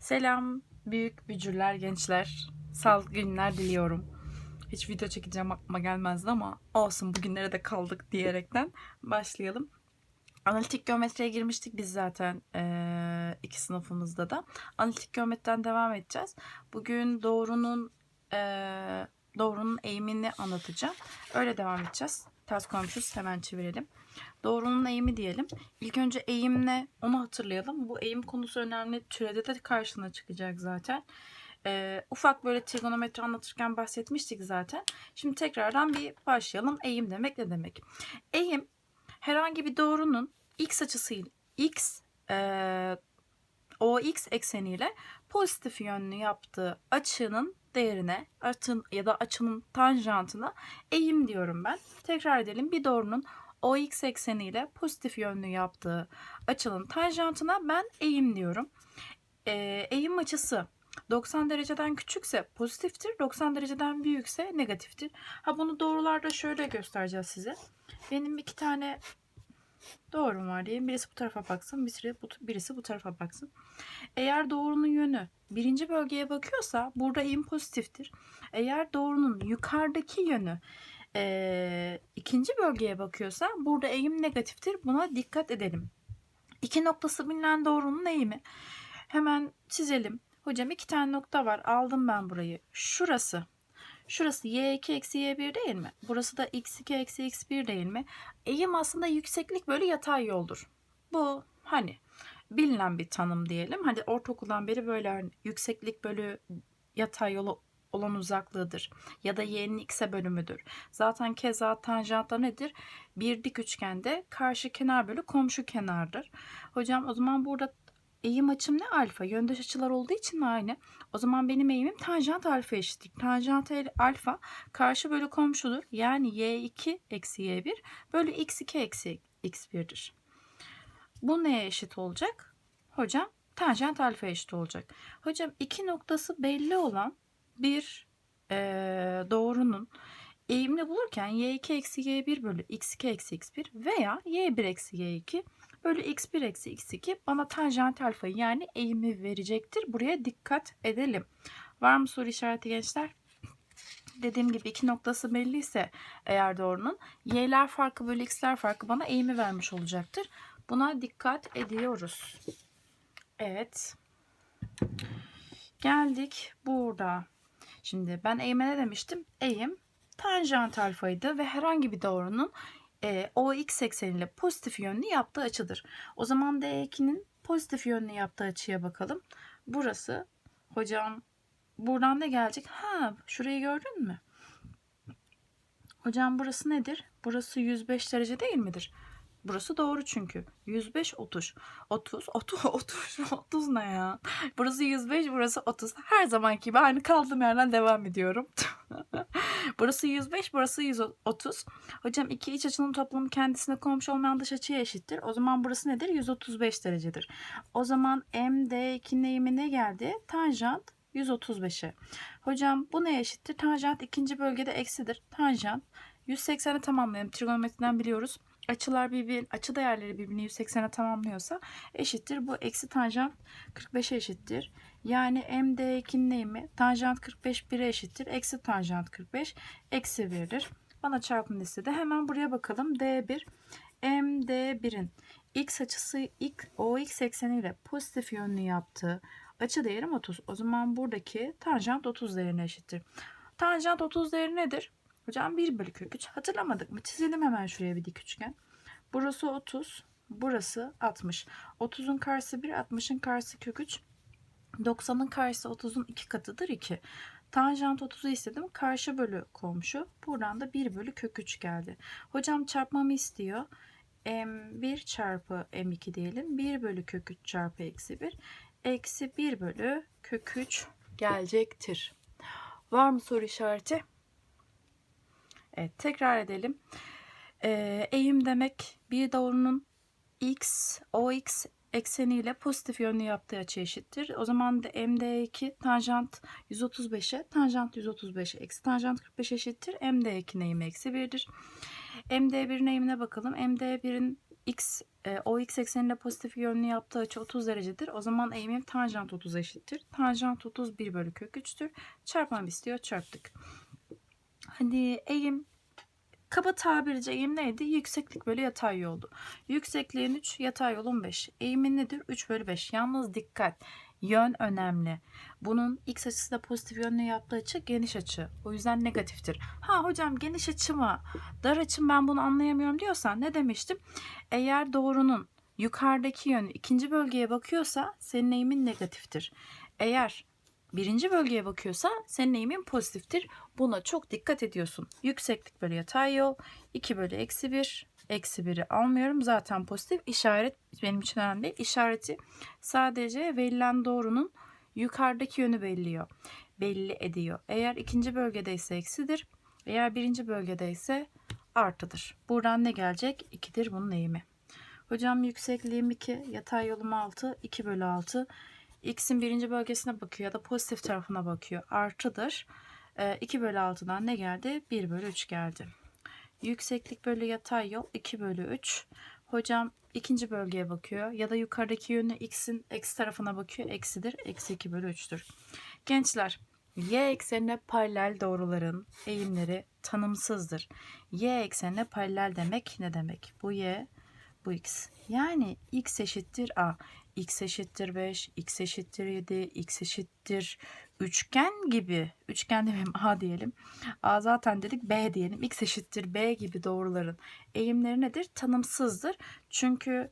Selam büyük bücürler, gençler. Sağlıklı günler diliyorum. Hiç video çekeceğim aklıma gelmezdi ama olsun bugünlere de kaldık diyerekten başlayalım. Analitik geometriye girmiştik biz zaten eee, iki sınıfımızda da. Analitik geometriden devam edeceğiz. Bugün doğrunun eee, doğrunun eğimini anlatacağım. Öyle devam edeceğiz. Ters koymuşuz hemen çevirelim. Doğrunun eğimi diyelim. İlk önce eğim ne onu hatırlayalım. Bu eğim konusu önemli. Türede de karşına çıkacak zaten. Ee, ufak böyle trigonometri anlatırken bahsetmiştik zaten. Şimdi tekrardan bir başlayalım. Eğim demek ne demek? Eğim herhangi bir doğrunun x açısıyla x e, o x ekseniyle pozitif yönlü yaptığı açının değerine açın ya da açının tanjantına eğim diyorum ben. Tekrar edelim. Bir doğrunun o x ekseniyle pozitif yönlü yaptığı açının tanjantına ben eğim diyorum. Ee, eğim açısı 90 dereceden küçükse pozitiftir, 90 dereceden büyükse negatiftir. Ha bunu doğrularda şöyle göstereceğiz size. Benim iki tane doğrum var diyelim. Birisi bu tarafa baksın, birisi bu, birisi bu tarafa baksın. Eğer doğrunun yönü birinci bölgeye bakıyorsa burada eğim pozitiftir. Eğer doğrunun yukarıdaki yönü eee, ikinci bölgeye bakıyorsa burada eğim negatiftir. Buna dikkat edelim. İki noktası bilinen doğrunun eğimi. Hemen çizelim. Hocam iki tane nokta var. Aldım ben burayı. Şurası. Şurası y2 eksi y1 değil mi? Burası da x2 eksi x1 değil mi? Eğim aslında yükseklik bölü yatay yoldur. Bu hani bilinen bir tanım diyelim. Hadi ortaokuldan beri böyle hani yükseklik bölü yatay yolu olan uzaklığıdır. Ya da y'nin x'e bölümüdür. Zaten keza tanjant da nedir? Bir dik üçgende karşı kenar bölü komşu kenardır. Hocam o zaman burada eğim açım ne alfa? Yöndeş açılar olduğu için aynı. O zaman benim eğimim tanjant alfa eşittir. Tanjant alfa karşı bölü komşudur. Yani y2 eksi y1 bölü x2 eksi x1'dir. Bu neye eşit olacak? Hocam tanjant alfa eşit olacak. Hocam iki noktası belli olan bir eee, doğrunun eğimini bulurken y2 eksi y1 bölü x2 eksi x1 veya y1 eksi y2 bölü x1 eksi x2 bana tanjant alfayı yani eğimi verecektir. Buraya dikkat edelim. Var mı soru işareti gençler? Dediğim gibi iki noktası belliyse eğer doğrunun y'ler farkı bölü x'ler farkı bana eğimi vermiş olacaktır. Buna dikkat ediyoruz. Evet. Geldik burada. Şimdi ben eğime ne demiştim? Eğim tanjant alfaydı ve herhangi bir doğrunun e, o x ekseniyle pozitif yönlü yaptığı açıdır. O zaman D2'nin pozitif yönlü yaptığı açıya bakalım. Burası hocam buradan ne gelecek? Ha şurayı gördün mü? Hocam burası nedir? Burası 105 derece değil midir? Burası doğru çünkü. 105 30. 30 30 30 30 ne ya? Burası 105 burası 30. Her zamanki gibi aynı kaldığım yerden devam ediyorum. burası 105 burası 130. Hocam iki iç açının toplamı kendisine komşu olmayan dış açıya eşittir. O zaman burası nedir? 135 derecedir. O zaman MD2'nin eğimi ne geldi? Tanjant 135'e. Hocam bu neye eşittir? Tanjant ikinci bölgede eksidir. Tanjant 180'e tamamlayalım. Trigonometriden biliyoruz. Açılar birbirinin açı değerleri birbirini 180'e tamamlıyorsa eşittir. Bu eksi tanjant 45'e eşittir. Yani MD2'nin eğimi tanjant 45 1'e eşittir. Eksi tanjant 45 eksi 1'dir. Bana çarpım listede hemen buraya bakalım. D1 MD1'in x açısı x, OX ekseniyle pozitif yönlü yaptığı açı değerim 30. O zaman buradaki tanjant 30 değerine eşittir. Tanjant 30 değeri nedir? Hocam 1 bölü kök 3. Hatırlamadık mı? Çizelim hemen şuraya bir dik üçgen. Burası 30. Burası 60. 30'un karşısı 1, 60'ın karşısı kök 3. 90'ın karşısı 30'un 2 katıdır 2. Tanjant 30'u istedim. Karşı bölü komşu. Buradan da 1 bölü kök 3 geldi. Hocam çarpmamı istiyor. M1 çarpı M2 diyelim. 1 bölü kök 3 çarpı eksi 1. Eksi 1 bölü kök 3 gelecektir. Var mı soru işareti? Evet tekrar edelim. Ee, eğim demek bir doğrunun x, ox ekseniyle pozitif yönlü yaptığı açı eşittir. O zaman da MD2 tanjant 135'e tanjant 135 eksi tanjant 45 eşittir. MD2'nin eğimi eksi 1'dir. MD1'in eğimine bakalım. MD1'in x e, o x ekseninde pozitif yönlü yaptığı açı 30 derecedir. O zaman eğimim tanjant 30 eşittir. Tanjant 30 1 bölü kök 3'tür. Çarpmam istiyor çarptık. Hadi eğim kaba tabirce eğim neydi? Yükseklik bölü yatay yoldu. Yüksekliğin 3, yatay yolun 5. Eğimin nedir? 3 bölü 5. Yalnız dikkat. Yön önemli. Bunun x açısı da pozitif yönlü yaptığı açı geniş açı. O yüzden negatiftir. Ha hocam geniş açı mı? Dar açı mı ben bunu anlayamıyorum diyorsan ne demiştim? Eğer doğrunun yukarıdaki yönü ikinci bölgeye bakıyorsa senin eğimin negatiftir. Eğer birinci bölgeye bakıyorsa senin eğimin pozitiftir. Buna çok dikkat ediyorsun. Yükseklik bölü yatay yol 2 bölü eksi 1. Eksi 1'i almıyorum. Zaten pozitif. işaret benim için önemli değil. İşareti sadece verilen doğrunun yukarıdaki yönü belliyor. Belli ediyor. Eğer ikinci bölgedeyse eksidir. Eğer birinci bölgedeyse artıdır. Buradan ne gelecek? 2'dir bunun eğimi. Hocam yüksekliğim 2, yatay yolum 6, 2 bölü 6. X'in birinci bölgesine bakıyor ya da pozitif tarafına bakıyor. Artıdır. 2 bölü 6'dan ne geldi? 1 bölü 3 geldi. Yükseklik bölü yatay yol 2 bölü 3. Hocam ikinci bölgeye bakıyor ya da yukarıdaki yönü x'in eksi tarafına bakıyor. Eksidir. Eksi 2 bölü 3'tür. Gençler y eksenine paralel doğruların eğimleri tanımsızdır. Y eksenine paralel demek ne demek? Bu y, bu x. Yani x eşittir a. x eşittir 5, x eşittir 7, x eşittir üçgen gibi, üçgen demeyeyim A diyelim. A zaten dedik B diyelim. X eşittir B gibi doğruların eğimleri nedir? Tanımsızdır. Çünkü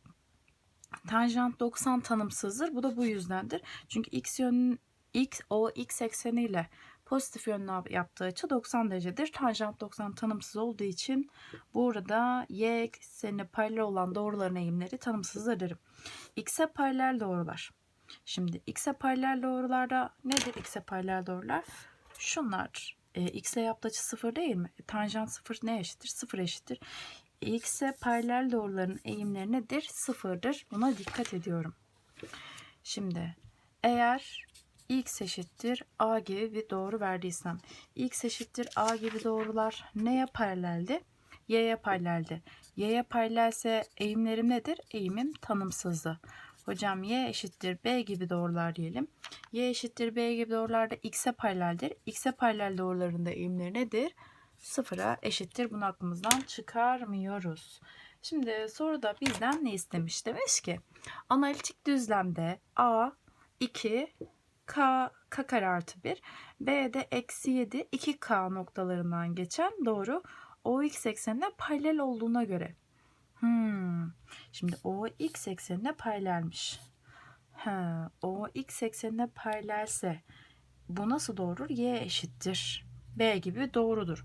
tanjant 90 tanımsızdır. Bu da bu yüzdendir. Çünkü x yönün x o x ekseniyle pozitif yönlü yaptığı açı 90 derecedir. Tanjant 90 tanımsız olduğu için burada y eksenine paralel olan doğruların eğimleri tanımsızdır derim. X'e paralel doğrular. Şimdi x'e paralel doğrularda nedir x'e paralel doğrular? Şunlar. E, x'e yaptığı açı sıfır değil mi? E, tanjant sıfır ne eşittir? Sıfır eşittir. x'e paralel doğruların eğimleri nedir? Sıfırdır. Buna dikkat ediyorum. Şimdi eğer x eşittir a gibi bir doğru verdiysem x eşittir a gibi doğrular neye paraleldi? y'ye paraleldi. y'ye paralelse eğimlerim nedir? Eğimim tanımsızdı. Hocam y eşittir b gibi doğrular diyelim. y eşittir b gibi doğrular da x'e paraleldir. x'e paralel doğruların da eğimleri nedir? Sıfıra eşittir. Bunu aklımızdan çıkarmıyoruz. Şimdi soruda bizden ne istemiş? Demiş ki analitik düzlemde a 2 k k kare artı 1 b'de eksi 7 2k noktalarından geçen doğru o x eksenine paralel olduğuna göre Hmm. Şimdi o x eksenine paralelmiş. Ha, o x eksenine paralelse bu nasıl doğurur? Y eşittir. B gibi doğrudur.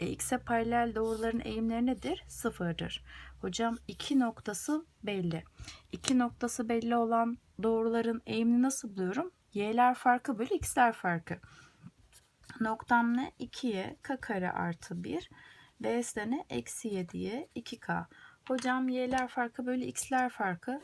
E, x'e paralel doğruların eğimleri nedir? Sıfırdır. Hocam iki noktası belli. İki noktası belli olan doğruların eğimini nasıl buluyorum? Y'ler farkı bölü x'ler farkı. Noktam ne? 2'ye k kare artı 1. B'si ne? Eksi 7'ye 2k. Hocam y'ler farkı bölü x'ler farkı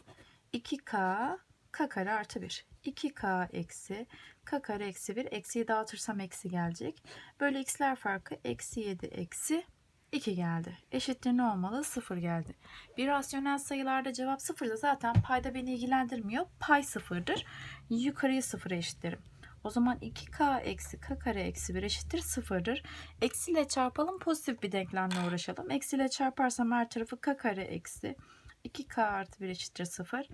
2k k kare artı 1. 2k eksi k kare eksi 1. Eksiyi dağıtırsam eksi gelecek. Bölü x'ler farkı eksi 7 eksi 2 geldi. Eşittir ne olmalı? 0 geldi. Bir rasyonel sayılarda cevap 0 da zaten payda beni ilgilendirmiyor. Pay 0'dır. Yukarıyı 0'a eşitlerim. O zaman 2k eksi k kare eksi 1 eşittir 0'dır. Eksiyle çarpalım pozitif bir denklemle uğraşalım. Eksiyle çarparsam her tarafı k kare eksi 2k artı 1 eşittir 0.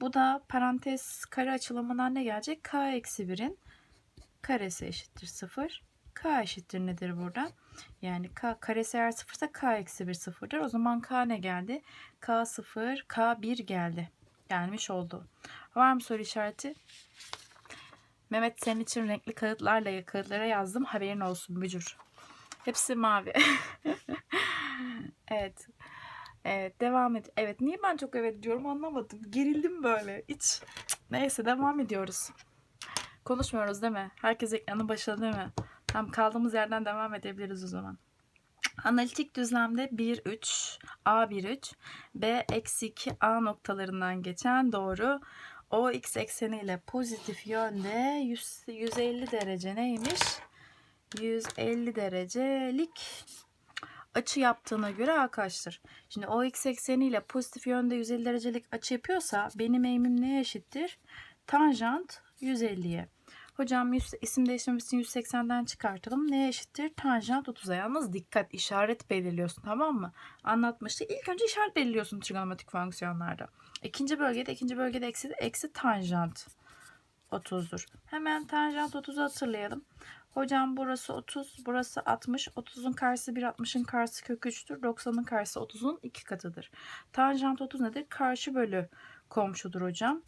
Bu da parantez kare açılımından ne gelecek? k eksi 1'in karesi eşittir 0. k eşittir nedir burada? Yani k karesi eğer 0 ise k eksi 1 sıfırdır. O zaman k ne geldi? k 0, k 1 geldi. Gelmiş oldu. Var mı soru işareti? Mehmet senin için renkli kağıtlarla kağıtlara yazdım. Haberin olsun bücür. Hepsi mavi. evet. Evet devam et. Evet niye ben çok evet diyorum anlamadım. Gerildim böyle. Hiç. Neyse devam ediyoruz. Konuşmuyoruz değil mi? Herkes ekranın başında değil mi? Tam kaldığımız yerden devam edebiliriz o zaman. Analitik düzlemde 1, 3, A 1, 3, B eksi 2 A noktalarından geçen doğru o x ekseniyle pozitif yönde 100, 150 derece neymiş? 150 derecelik açı yaptığına göre a kaçtır? Şimdi o x ekseniyle pozitif yönde 150 derecelik açı yapıyorsa benim eğimim neye eşittir? Tanjant 150'ye. Hocam yüz- isim değiştirmesi için 180'den çıkartalım. Neye eşittir? Tanjant 30'a. Yalnız dikkat işaret belirliyorsun tamam mı? Anlatmıştık. İlk önce işaret belirliyorsun trigonometrik fonksiyonlarda. İkinci bölgede, ikinci bölgede eksi, eksi tanjant 30'dur. Hemen tanjant 30'u hatırlayalım. Hocam burası 30, burası 60. 30'un karşısı 1, 60'ın karşısı kök 3'tür. 90'ın karşısı 30'un 2 katıdır. Tanjant 30 nedir? Karşı bölü komşudur hocam.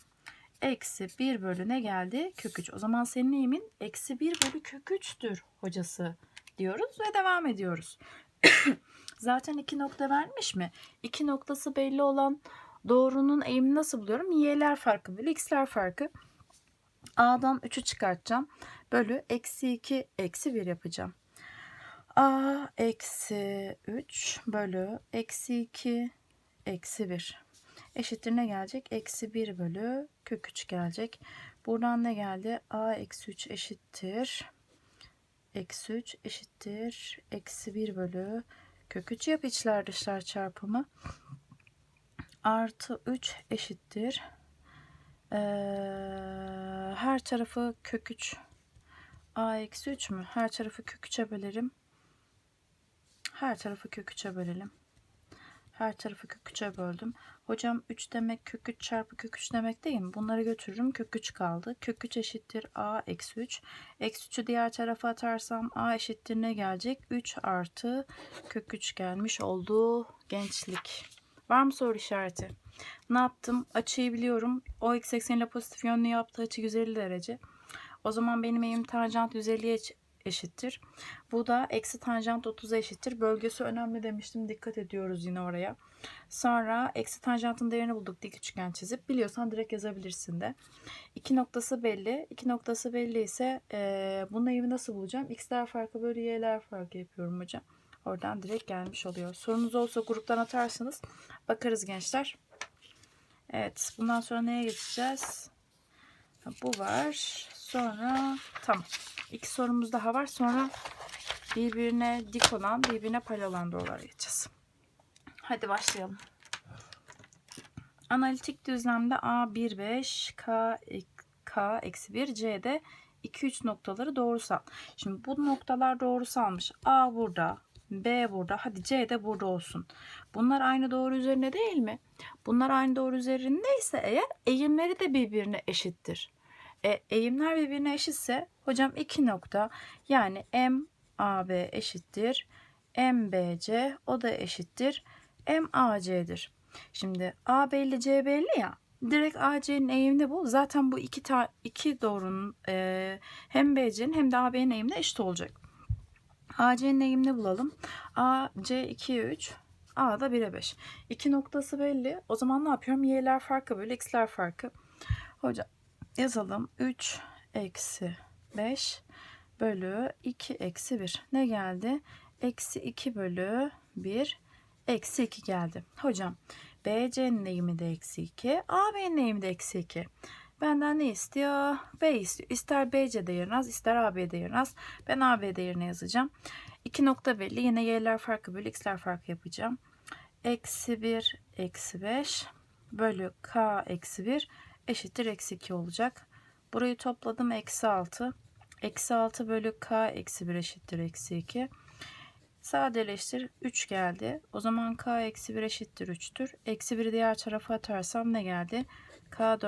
Eksi 1 bölü ne geldi? Kök 3. O zaman senin eğimin eksi 1 bölü kök 3'tür hocası diyoruz ve devam ediyoruz. Zaten iki nokta vermiş mi? İki noktası belli olan doğrunun eğimini nasıl buluyorum? Y'ler farkı bölü x'ler farkı. A'dan 3'ü çıkartacağım. Bölü eksi 2 eksi 1 yapacağım. A eksi 3 bölü eksi 2 eksi 1 eşittir ne gelecek? Eksi 1 bölü kök 3 gelecek. Buradan ne geldi? A eksi 3 eşittir. Eksi 3 eşittir. Eksi 1 bölü kök 3 yap içler dışlar çarpımı. Artı 3 eşittir. Ee, her tarafı kök 3 a eksi 3 mü? Her tarafı kök 3'e bölerim. Her tarafı kök 3'e bölelim. Her tarafı kök 3'e böldüm. Hocam 3 demek kök 3 çarpı kök 3 demek değil mi? Bunları götürürüm. Kök 3 kaldı. Kök 3 eşittir a eksi 3. Eksi 3'ü diğer tarafa atarsam a eşittir ne gelecek? 3 artı kök 3 gelmiş oldu gençlik. Var mı soru işareti? Ne yaptım? Açıyı biliyorum. O x ekseniyle pozitif yönlü yaptığı açı 150 derece. O zaman benim eğim tanjant 150'ye eş- eşittir. Bu da eksi tanjant 30'a eşittir. Bölgesi önemli demiştim. Dikkat ediyoruz yine oraya. Sonra eksi tanjantın değerini bulduk dik üçgen çizip. Biliyorsan direkt yazabilirsin de. İki noktası belli. İki noktası belli ise eee bunun eğimi nasıl bulacağım? X'ler farkı bölü Y'ler farkı yapıyorum hocam. Oradan direkt gelmiş oluyor. Sorunuz olsa gruptan atarsınız. Bakarız gençler. Evet. Bundan sonra neye geçeceğiz? Bu var. Sonra tamam. İki sorumuz daha var. Sonra birbirine dik olan, birbirine pay olan doğrulara geçeceğiz. Hadi başlayalım. Analitik düzlemde A15, K, K eksi 1, C'de 2, 3 noktaları doğrusal. Şimdi bu noktalar doğrusalmış. A burada, B burada, hadi C de burada olsun. Bunlar aynı doğru üzerine değil mi? Bunlar aynı doğru üzerindeyse eğer eğimleri de birbirine eşittir. E, eğimler birbirine eşitse hocam iki nokta yani MAB eşittir. MBC o da eşittir. MAC'dir. Şimdi A belli C belli ya. Direkt AC'nin eğimini bul. Zaten bu iki, ta iki doğrunun e, hem BC'nin hem de AB'nin eğimine eşit olacak. AC'nin eğimini bulalım. AC 2'ye 3. A da 1'e 5. İki noktası belli. O zaman ne yapıyorum? Y'ler farkı böyle x'ler farkı. Hocam yazalım. 3 eksi 5 bölü 2 eksi 1. Ne geldi? Eksi 2 bölü 1 eksi 2 geldi. Hocam BC'nin eğimi de eksi 2. AB'nin eğimi de eksi 2. Benden ne istiyor? B istiyor. İster BC değerini yaz, ister AB değerini yaz. Ben AB değerini yazacağım. İki nokta belli. Yine y'ler farkı bölü x'ler farkı yapacağım. Eksi 1 eksi 5 bölü k eksi 1 eşittir eksi 2 olacak. Burayı topladım eksi 6. Eksi 6 bölü k eksi 1 eşittir eksi 2. Sadeleştir 3 geldi. O zaman k eksi 1 eşittir 3'tür. Eksi 1'i diğer tarafa atarsam ne geldi? K